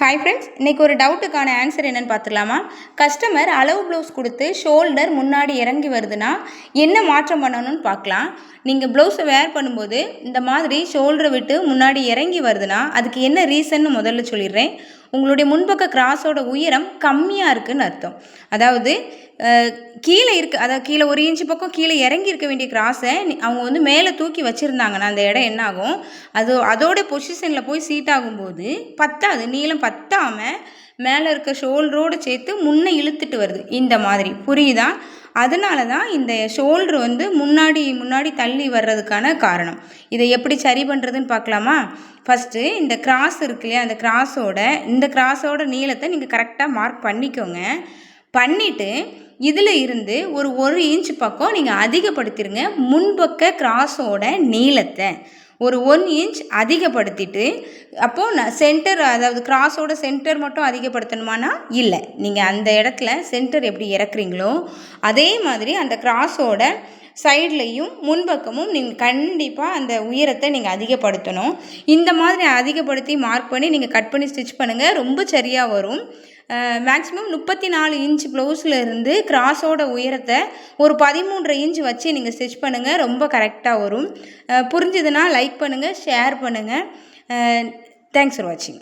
Hi friends இன்றைக்கி ஒரு டவுட்டுக்கான ஆன்சர் என்னென்னு பார்த்துடலாமா? கஸ்டமர் அளவு ப்ளவுஸ் கொடுத்து ஷோல்டர் முன்னாடி இறங்கி வருதுன்னா என்ன மாற்றம் பண்ணணும்னு பார்க்கலாம். நீங்கள் ப்ளவுஸை வேர் பண்ணும்போது இந்த மாதிரி ஷோல்டரை விட்டு முன்னாடி இறங்கி வருதுன்னா அதுக்கு என்ன ரீசன்னு முதல்ல சொல்லிடுறேன். உங்களுடைய முன்பக்க கிராஸோட உயரம் கம்மியாக இருக்குன்னு அர்த்தம். அதாவது கீழே இருக்கு அதாவது கீழே ஒரு இன்ச்சு பக்கம் கீழே இறங்கி இருக்க வேண்டிய கிராஸை அவங்க வந்து மேலே தூக்கி வச்சுருந்தாங்கன்னா அந்த இடம் என்னாகும் அது அதோட பொசிஷனில் போய் சீட் ஆகும்போது பத்தாது நீளம் பத்தாமல் மேலே இருக்க ஷோல்டரோடு சேர்த்து முன்னே இழுத்துட்டு வருது. இந்த மாதிரி. புரியுதா? அதனால தான் இந்த ஷோல்டர் வந்து முன்னாடி முன்னாடி தள்ளி வர்றதுக்கான காரணம். இதை எப்படி சரி பண்ணுறதுன்னு பார்க்கலாமா? ஃபஸ்ட்டு இந்த கிராஸ் இருக்கு இல்லையா? அந்த கிராஸோட இந்த கிராஸோட நீளத்தை நீங்கள் கரெக்டாக மார்க் பண்ணிக்கோங்க. பண்ணிவிட்டு இதில் இருந்து ஒரு ஒரு இன்ச் பக்கம் நீங்கள் அதிகப்படுத்திடுங்க முன்பக்க கிராஸோட நீளத்தை. ஒரு ஒன் இன்ச் அதிகப்படுத்திட்டு அப்போது நான் சென்டர் அதாவது கிராஸோட சென்டர் மட்டும் அதிகப்படுத்தணுமானா? இல்லை. நீங்கள் அந்த இடத்துல சென்டர் எப்படி இறக்குறீங்களோ அதே மாதிரி அந்த கிராஸோட சைட்லேயும் முன்பக்கமும் நீங்கள் கண்டிப்பாக அந்த உயரத்தை நீங்கள் அதிகப்படுத்தணும். இந்த மாதிரி அதிகப்படுத்தி மார்க் பண்ணி நீங்கள் கட் பண்ணி ஸ்டிச் பண்ணுங்கள் ரொம்ப சரியாக வரும். மேக்ஸிமம் முப்பத்தி நாலு இன்ச் ப்ளவுஸில் இருந்து கிராஸோட உயரத்தை ஒரு பதிமூன்று இன்ச் வச்சு நீங்கள் ஸ்டிச் பண்ணுங்கள் ரொம்ப கரெக்டாக வரும். புரிஞ்சுதுன்னா லைக் பண்ணுங்கள் ஷேர் பண்ணுங்கள் தேங்க்ஸ் ஃபார் வாட்சிங்